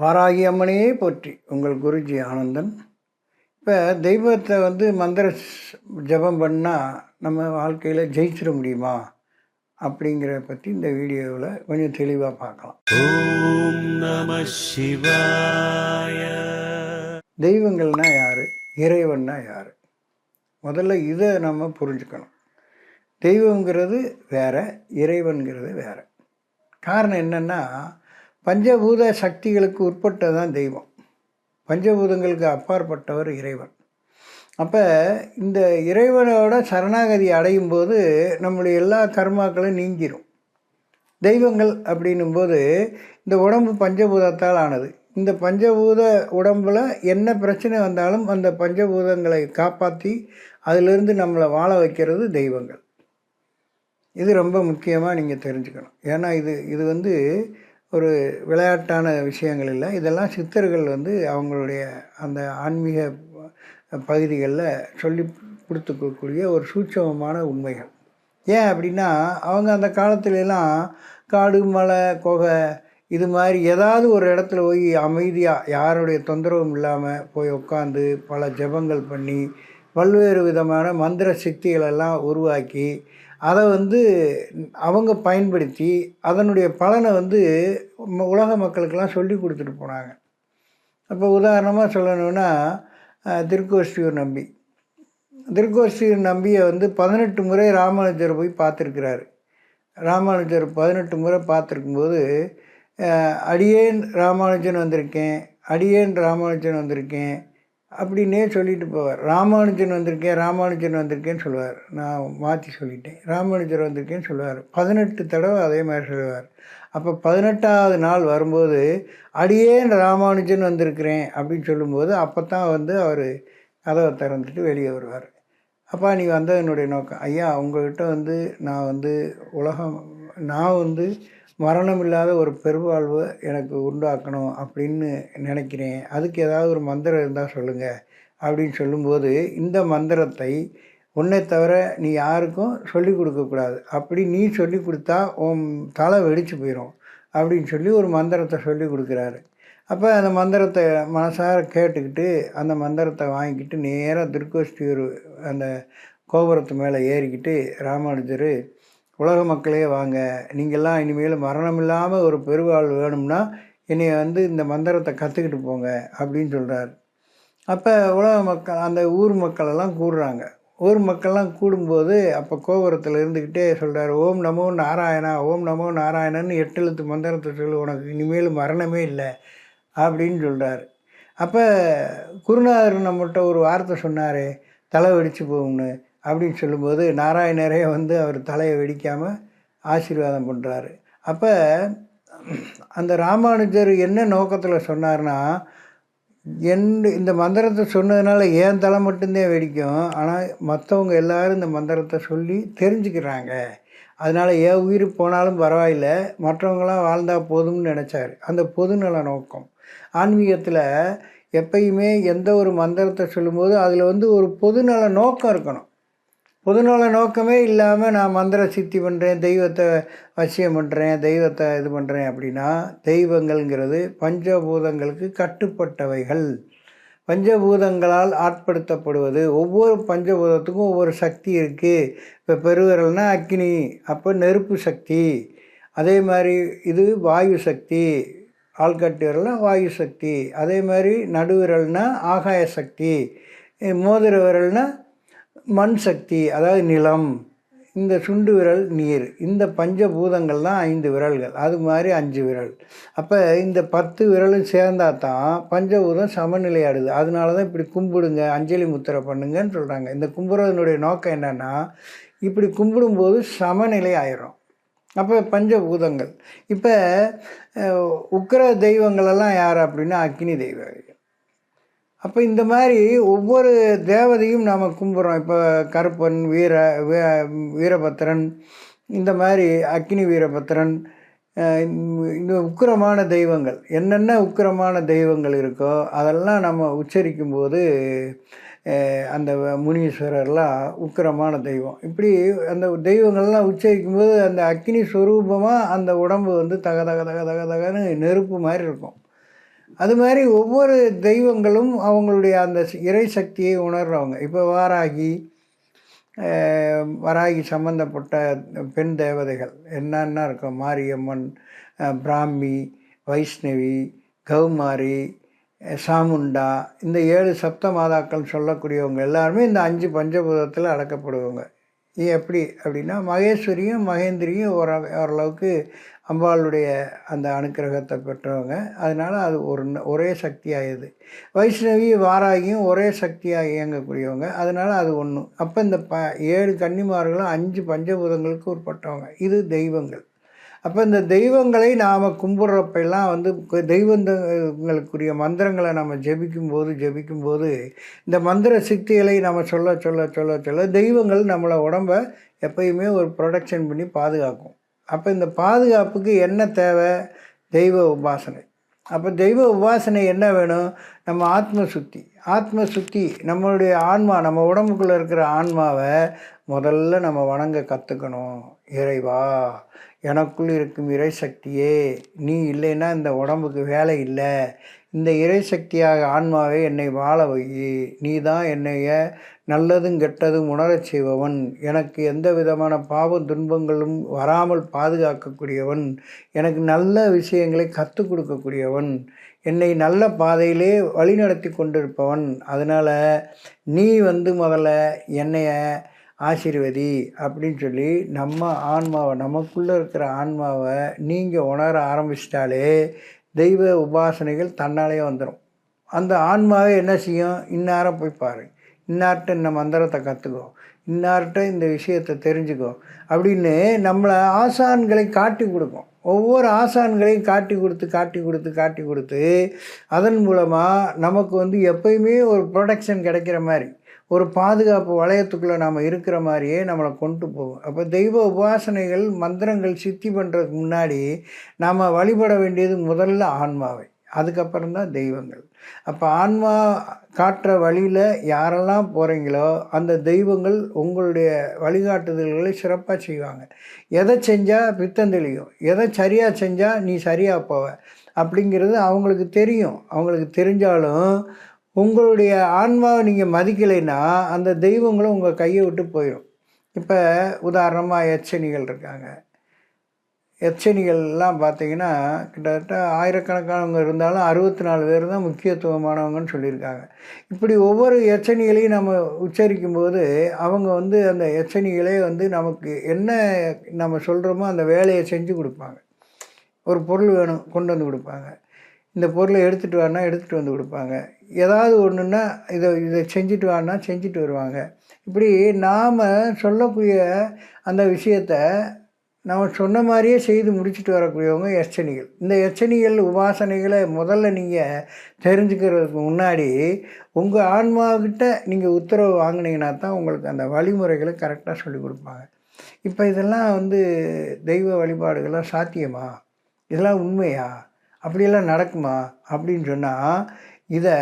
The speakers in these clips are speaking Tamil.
வாராகி அம்மனையே போற்றி. உங்கள் குருஜி ஆனந்தன். இப்போ தெய்வத்தை வந்து மந்திர ஜபம் பண்ணால் நம்ம வாழ்க்கையில் ஜெயிச்சிட முடியுமா? அப்படிங்கிறத பற்றி இந்த வீடியோவில் கொஞ்சம் தெளிவாக பார்க்கலாம். ஓம் நம சிவாய. தெய்வங்கள்னா யார்? இறைவன்னா யார்? முதல்ல இதை நம்ம புரிஞ்சுக்கணும். தெய்வங்கிறது வேற இறைவன்கிறது வேற. காரணம் என்னென்னா பஞ்சபூத சக்திகளுக்கு உட்பட்டதான் தெய்வம். பஞ்சபூதங்களுக்கு அப்பாற்பட்டவர் இறைவன். அப்போ இந்த இறைவனோட சரணாகதி அடையும் போது நம்முடைய எல்லா கர்மாக்களும் நீங்கிரும். தெய்வங்கள் அப்படின்னும்போது இந்த உடம்பு பஞ்சபூதத்தால் ஆனது. இந்த பஞ்சபூத உடம்புல என்ன பிரச்சனை வந்தாலும் அந்த பஞ்சபூதங்களை காப்பாற்றி அதிலிருந்து நம்மளை வாழ வைக்கிறது தெய்வங்கள். இது ரொம்ப முக்கியமாக நீங்கள் தெரிஞ்சுக்கணும். ஏன்னா இது இது வந்து ஒரு விளையாட்டான விஷயங்கள் இல்லை. இதெல்லாம் சித்தர்கள் வந்து அவங்களுடைய அந்த ஆன்மீக பகுதிகளில் சொல்லி கொடுத்துக்கக்கூடிய ஒரு சூட்சமமான உண்மைகள். ஏன் அப்படின்னா அவங்க அந்த காலத்துலலாம் காடு மலை குகை இது மாதிரி ஏதாவது ஒரு இடத்துல போய் அமைதியாக யாருடைய தொந்தரவும் இல்லாமல் போய் உட்காந்து பல ஜெபங்கள் பண்ணி பல்வேறு விதமான மந்திர சக்திகளெல்லாம் உருவாக்கி அதை வந்து அவங்க பயன்படுத்தி அதனுடைய பலனை வந்து உலக மக்களுக்கெல்லாம் சொல்லி கொடுத்துட்டு போனாங்க. அப்போ உதாரணமாக சொல்லணும்னா திருக்கோஷ்டியூர் நம்பி. திருக்கோஷ்டியூர் நம்பியை வந்து பதினெட்டு முறை ராமானுஜர் போய் பார்த்துருக்கிறாரு. ராமானுஜர் பதினெட்டு முறை பார்த்துருக்கும்போது அடியேன் ராமானுஜன் வந்திருக்கேன் அடியேன் ராமானுஜன் வந்திருக்கேன் அப்படின்னே சொல்லிட்டு போவார். ராமானுஜன் வந்திருக்கேன் ராமானுஜன் வந்திருக்கேன்னு சொல்லுவார் நான் மாற்றி சொல்லிட்டேன். ராமானுஜர் வந்திருக்கேன்னு சொல்லுவார் பதினெட்டு தடவை அதே மாதிரி சொல்லுவார் அப்போ பதினெட்டாவது நாள் வரும்போது அடியே ராமானுஜன் வந்திருக்கிறேன் அப்படின்னு சொல்லும்போது அப்போ தான் வந்து அவர் கதவை திறந்துட்டு வெளியே வருவார். அப்பா நீ வந்தது என்னுடைய நோக்கம். ஐயா உங்கள்கிட்ட வந்து நான் வந்து உலகம் நான் வந்து மரணம் இல்லாத ஒரு பெருவாழ்வு எனக்கு உண்டாக்கணும் அப்படின்னு நினைக்கிறேன். அதுக்கு ஏதாவது ஒரு மந்திரம் இருந்தால் சொல்லுங்கள் அப்படின்னு சொல்லும்போது இந்த மந்திரத்தை உன்னை தவிர நீ யாருக்கும் சொல்லி கொடுக்கக்கூடாது அப்படி நீ சொல்லி கொடுத்தா உன் தலை வெடிச்சு போயிடும் அப்படின்னு சொல்லி ஒரு மந்திரத்தை சொல்லி கொடுக்குறாரு. அப்போ அந்த மந்திரத்தை மனசார கேட்டுக்கிட்டு அந்த மந்திரத்தை வாங்கிக்கிட்டு நேராக திருக்கோஷ்டியூர் அந்த கோபுரத்து மேலே ஏறிக்கிட்டு ராமானுஜர் உலக மக்களே வாங்க. நீங்கள்லாம் இனிமேல் மரணம் இல்லாமல் ஒரு பெருவாழ்வு வேணும்னா என்னை வந்து இந்த மந்திரத்தை கற்றுக்கிட்டு போங்க அப்படின்னு சொல்கிறார் அப்போ உலக மக்கள் அந்த ஊர் மக்களெல்லாம் கூடுறாங்க ஊர் மக்கள்லாம் கூடும்போது அப்போ கோபுரத்தில் இருந்துக்கிட்டே சொல்கிறார் ஓம் நமோ நாராயணா ஓம் நமோ நாராயணன்னு எட்டு எழுத்து மந்திரத்தை சொல்லு உனக்கு இனிமேல் மரணமே இல்லை அப்படின்னு சொல்கிறார் அப்போ குருநாதர் நம்மகிட்ட ஒரு வார்த்தை சொன்னார் தலை வெடிச்சு போகும்னு. அப்படின்னு சொல்லும்போது நாராயணரே வந்து அவர் தலையை வெடிக்காமல் ஆசீர்வாதம் பண்ணுறாரு அப்போ அந்த ராமானுஜர் என்ன நோக்கத்தில் சொன்னார்னா என் இந்த மந்திரத்தை சொன்னதுனால என் தலை மட்டும்தான் வெடிக்கும் ஆனால் மற்றவங்க எல்லாரும் இந்த மந்திரத்தை சொல்லி தெரிஞ்சுக்கிறாங்க. அதனால் என் உயிர் போனாலும் பரவாயில்ல மற்றவங்களாம் வாழ்ந்தால் போதும்னு நினச்சாரு. அந்த பொதுநல நோக்கம். ஆன்மீகத்தில் எப்பயுமே எந்த ஒரு மந்திரத்தை சொல்லும்போது அதில் வந்து ஒரு பொதுநல நோக்கம் இருக்கணும். பொதுநல நோக்கமே இல்லாமல் நான் மந்திர சித்தி பண்ணுறேன் தெய்வத்தை வசியம் பண்ணுறேன் தெய்வத்தை இது பண்ணுறேன் அப்படின்னா தெய்வங்கள்ங்கிறது பஞ்சபூதங்களுக்கு கட்டுப்பட்டவைகள். பஞ்சபூதங்களால் ஆட்படுத்தப்படுவது. ஒவ்வொரு பஞ்சபூதத்துக்கும் ஒவ்வொரு சக்தி இருக்குது இப்போ பெருவிரல்னா அக்னி அப்போ நெருப்பு சக்தி. அதே மாதிரி இது வாயு சக்தி. ஆள்கட்டு விரல்னால் வாயு சக்தி. அதே மாதிரி நடுவிரல்னால் ஆகாய சக்தி. மோதிர விரல்னால் மண் சக்தி அதாவது நிலம் இந்த சுண்டு விரல் நீர் இந்த பஞ்சபூதங்கள் தான் ஐந்து விரல்கள். அது மாதிரி அஞ்சு விரல். அப்போ இந்த பத்து விரலும் சேர்ந்தா தான் பஞ்சபூதம் சமநிலையாடுது. அதனால தான் இப்படி கும்பிடுங்க அஞ்சலி முத்திரை பண்ணுங்கன்னு சொல்கிறாங்க இந்த கும்புறதனுடைய நோக்கம் என்னென்னா இப்படி கும்பிடும்போது சமநிலை ஆயிரும். அப்போ பஞ்சபூதங்கள். இப்போ உக்கிர தெய்வங்களெல்லாம் யார் அப்படின்னா அக்னி தெய்வம் அப்போ இந்த மாதிரி ஒவ்வொரு தேவதையும் நாம் கும்பிட்றோம். இப்போ கருப்பன் வீர வீ- வீரபத்திரன் இந்த மாதிரி அக்னி வீரபத்திரன் இந்த உக்கிரமான தெய்வங்கள். என்னென்ன உக்கிரமான தெய்வங்கள் இருக்கோ அதெல்லாம் நம்ம உச்சரிக்கும் போது அந்த முனீஸ்வரர்லாம் உக்கிரமான தெய்வம். இப்படி அந்த தெய்வங்கள்லாம் உச்சரிக்கும் போது அந்த அக்னி ஸ்வரூபமாக அந்த உடம்பு வந்து தக தக தக தக தகன்னு நெருப்பு மாதிரி இருக்கும். அது மாதிரி ஒவ்வொரு தெய்வங்களும் அவங்களுடைய அந்த இறை சக்தியை உணர்கிறவங்க இப்போ வாராகி வராகி சம்பந்தப்பட்ட பெண் தேவதைகள் என்னென்ன இருக்கும் மாரியம்மன் பிராமி வைஷ்ணவி கௌமாரி சாமுண்டா இந்த ஏழு சப்த மாதாக்கள் சொல்லக்கூடியவங்க எல்லாருமே இந்த அஞ்சு பஞ்சபூதத்தில் அடக்கப்படுவாங்க. எப்படி அப்படின்னா மகேஸ்வரியும் மகேந்திரியும் ஒரு ஓரளவுக்கு அம்பாளுடைய அந்த அனுக்கிரகத்தை பெற்றவங்க. அதனால் அது ஒரு ஒரே சக்தியாகுது வைஷ்ணவி வாராகியும் ஒரே சக்தியாக இயங்கக்கூடியவங்க. அதனால் அது ஒன்று அப்போ இந்த ப ஏழு கன்னிமார்களும் அஞ்சு பஞ்சபூதங்களுக்கு உட்பட்டவங்க. இது தெய்வங்கள். அப்போ இந்த தெய்வங்களை நாம் கும்பிட்றப்பெல்லாம் வந்து தெய்வங்களுக்குரிய மந்திரங்களை நம்ம ஜெபிக்கும்போது ஜெபிக்கும்போது இந்த மந்திர சித்திகளை நம்ம சொல்ல சொல்ல சொல்ல சொல்ல தெய்வங்கள் நம்மளை உடம்ப எப்பயுமே ஒரு ப்ரொடக்ஷன் பண்ணி பாதுகாக்கும். அப்போ இந்த பாதுகாப்புக்கு என்ன தேவை? தெய்வ உபாசனை. அப்போ தெய்வ உபாசனை என்ன வேணும்? நம்ம ஆத்ம சுத்தி ஆத்ம சுத்தி நம்மளுடைய ஆன்மா நம்ம உடம்புக்குள்ளே இருக்கிற ஆன்மாவை முதல்ல நம்ம வணங்க கற்றுக்கணும் இறைவா எனக்குள் இருக்கும் இறை சக்தியே நீ இல்லைன்னா இந்த உடம்புக்கு வேலை இல்லை. இந்த இறை சக்தியாக ஆன்மாவே என்னை வாழ வை. நீ தான் என்னைய நல்லதும் கெட்டதும் உணரச் செய்பவன். எனக்கு எந்த விதமான பாவ துன்பங்களும் வராமல் பாதுகாக்கக்கூடியவன். எனக்கு நல்ல விஷயங்களை கற்றுக் கொடுக்கக்கூடியவன். என்னை நல்ல பாதையிலே வழிநடத்தி கொண்டிருப்பவன். அதனால் நீ வந்து முதல்ல என்னைய ஆசீர்வதி அப்படின்னு சொல்லி நம்ம ஆன்மாவை நமக்குள்ளே இருக்கிற ஆன்மாவை நீங்கள் உணர ஆரம்பிச்சிட்டாலே தெய்வ உபாசனைகள் தன்னாலே வந்துடும் அந்த ஆன்மாவே என்ன செய்யும்? இன்னார போய் பாரு. இன்னார்கிட்ட இந்த மந்திரத்தை கற்றுக்கோ இன்னார்கிட்ட இந்த விஷயத்தை தெரிஞ்சுக்கோ. அப்படின்னு நம்மளை ஆசான்களை காட்டி கொடுக்கும். ஒவ்வொரு ஆசான்களையும் காட்டி கொடுத்து காட்டி கொடுத்து காட்டி கொடுத்து அதன் மூலமாக நமக்கு வந்து எப்பயுமே ஒரு ப்ரொடெக்ஷன் கிடைக்கிற மாதிரி. ஒரு பாதுகாப்பு வளையத்துக்குள்ளே நாம் இருக்கிற மாதிரியே நம்மளை கொண்டு போகும். அப்போ தெய்வ உபாசனைகள் மந்திரங்கள் சித்தி பண்ணுறதுக்கு முன்னாடி நாம் வழிபட வேண்டியது முதல்ல ஆன்மாவை. அதுக்கப்புறம் தான் தெய்வங்கள். அப்போ ஆன்மா காட்டுற வழியில் யாரெல்லாம் போகிறீங்களோ அந்த தெய்வங்கள் உங்களுடைய வழிகாட்டுதல்களை சிறப்பாக செய்வாங்க. எதை செஞ்சால் பித்தம் தெளியும்? எதை சரியாக செஞ்சால் நீ சரியாக போவ? அப்படிங்கிறது அவங்களுக்கு தெரியும். அவங்களுக்கு தெரிஞ்சாலும் உங்களுடைய ஆன்மாவை நீங்கள் மதிக்கலைன்னா அந்த தெய்வங்களும் உங்கள் கையை விட்டு போயிடும் இப்போ உதாரணமாக எச்சனிகள் இருக்காங்க. எச்சனிகள்லாம் பார்த்தீங்கன்னா கிட்டத்தட்ட ஆயிரக்கணக்கானவங்க இருந்தாலும் அறுபத்தி நாலு பேர் தான் முக்கியத்துவமானவங்கன்னு சொல்லியிருக்காங்க. இப்படி ஒவ்வொரு எச்சனிகளையும் நம்ம உச்சரிக்கும் போது அவங்க வந்து அந்த எச்சனிகளே வந்து நமக்கு என்ன நம்ம சொல்கிறோமோ அந்த வேலையை செஞ்சு கொடுப்பாங்க. ஒரு பொருள் வேணும் கொண்டு வந்து கொடுப்பாங்க. இந்த பொருளை எடுத்துகிட்டு வான்னா எடுத்துகிட்டு வந்து கொடுப்பாங்க. ஏதாவது ஒன்றுன்னா இதை இதை செஞ்சுட்டு வான்னா செஞ்சுட்டு வருவாங்க. இப்படி நாம் சொல்லக்கூடிய அந்த விஷயத்த நம்ம சொன்ன மாதிரியே செய்து முடிச்சுட்டு வரக்கூடியவங்க எச்சனிகள். இந்த எச்சனிகள் உபாசனைகளை முதல்ல நீங்கள் தெரிஞ்சுக்கிறதுக்கு முன்னாடி உங்கள் ஆன்மாக்கிட்ட நீங்கள் உத்தரவு வாங்கினீங்கன்னா தான் உங்களுக்கு அந்த வழிமுறைகளை கரெக்டாக சொல்லி கொடுப்பாங்க. இப்போ இதெல்லாம் வந்து தெய்வ வழிபாடுகள்லாம் சாத்தியமா? இதெல்லாம் உண்மையா? அப்படியெல்லாம் நடக்குமா? அப்படின்னு சொன்னால் இதை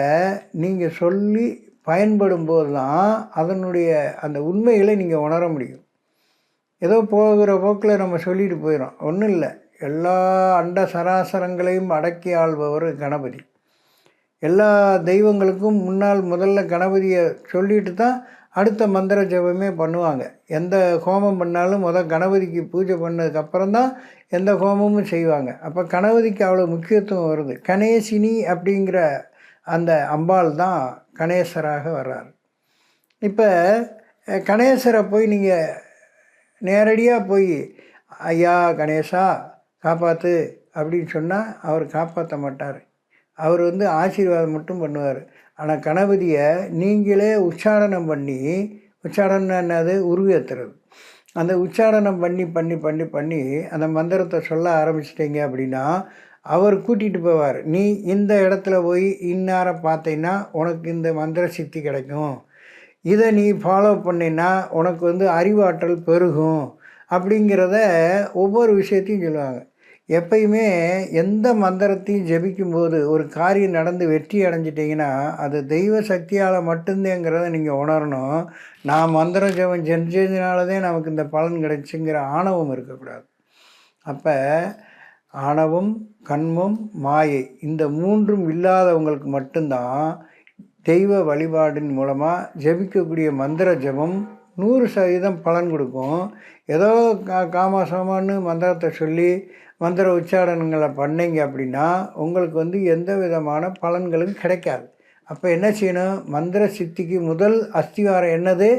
நீங்கள் சொல்லி பயன்படும் போது தான் அதனுடைய அந்த உண்மைகளை நீங்கள் உணர முடியும். ஏதோ போகிற போக்கில் நம்ம சொல்லிட்டு போயிடும் ஒன்றும் இல்லை. எல்லா அண்ட சராசரங்களையும் அடக்கி ஆள்பவர் கணபதி. எல்லா தெய்வங்களுக்கும் முன்னால் முதல்ல கணபதியை சொல்லிட்டு தான் அடுத்த மந்திர ஜபமே பண்ணுவாங்க. எந்த ஹோமம் பண்ணாலும் முத கணபதிக்கு பூஜை பண்ணதுக்கப்புறம் தான் எந்த ஹோமமும் செய்வாங்க. அப்போ கணபதிக்கு அவ்வளோ முக்கியத்துவம் வருது. கணேசினி அப்படிங்கிற அந்த அம்பாள் தான் கணேசராக வர்றார். இப்போ கணேசரை போய் நீங்கள் நேரடியாக போய் ஐயா கணேசா காப்பாற்று அப்படின்னு சொன்னால் அவர் காப்பாற்ற மாட்டார். அவர் வந்து ஆசீர்வாதம் மட்டும் பண்ணுவார். ஆனால் கணபதியை நீங்களே உச்சாரணம் பண்ணி உச்சாரணம் என்னது? உருவேற்றுறது அந்த உச்சாரணம் பண்ணி பண்ணி பண்ணி பண்ணி அந்த மந்திரத்தை சொல்ல ஆரம்பிச்சிட்டிங்க அப்படின்னா அவர் கூட்டிகிட்டு போவார். நீ இந்த இடத்துல போய் இன்னார பார்த்தீங்கன்னா உனக்கு இந்த மந்திர சித்தி கிடைக்கும். இதை நீ ஃபாலோ பண்ணினா உனக்கு வந்து அறிவாற்றல் பெருகும். அப்படிங்கிறத ஒவ்வொரு விஷயத்தையும் சொல்லுவாங்க. எப்பயுமே எந்த மந்திரத்தையும் ஜெபிக்கும்போது ஒரு காரியம் நடந்து வெற்றி அடைஞ்சிட்டிங்கன்னா அது தெய்வ சக்தியால் மட்டும்தேங்கிறத நீங்கள் உணரணும். நான் மந்திரம் ஜெபம் செஞ்சதுனாலதே நமக்கு இந்த பலன் கிடைச்சுங்கிற ஆணவம் இருக்கக்கூடாது. அப்போ ஆணவம் கண்மம் மாயை இந்த மூன்றும் இல்லாதவங்களுக்கு மட்டும்தான் தெய்வ வழிபாடின் மூலமாக ஜெபிக்கக்கூடிய மந்திர ஜெபம் நூறு சதவீதம் பலன் கொடுக்கும். ஏதோ கா காமாசமான்னு மந்திரத்தை சொல்லி மந்திர உச்சாரணங்களை பண்ணீங்க அப்படின்னா உங்களுக்கு வந்து எந்த விதமான பலன்களும் கிடைக்காது. அப்போ என்ன செய்யணும்? மந்திர சித்திக்கு முதல் அஸ்திவாரம் என்னது?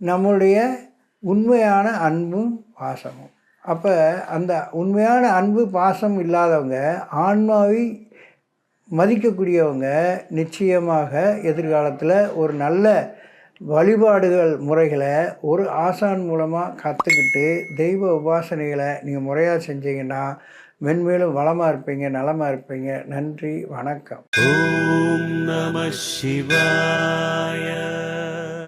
நம்முடைய உண்மையான அன்பும் பாசமும். அப்போ அந்த உண்மையான அன்பு பாசம் இல்லாதவங்க ஆன்மாவை மதிக்கக்கூடியவங்க நிச்சயமாக எதிர்காலத்தில் ஒரு நல்ல வழிபாடுகள் முறைகளை ஒரு ஆசான் மூலமாக கற்றுக்கிட்டு தெய்வ உபாசனைகளை நீங்கள் முறையாக செஞ்சீங்கன்னா மென்மேலும் வளமாக இருப்பீங்க நலமாக இருப்பீங்க. நன்றி வணக்கம். ஓம் நம சிவாய.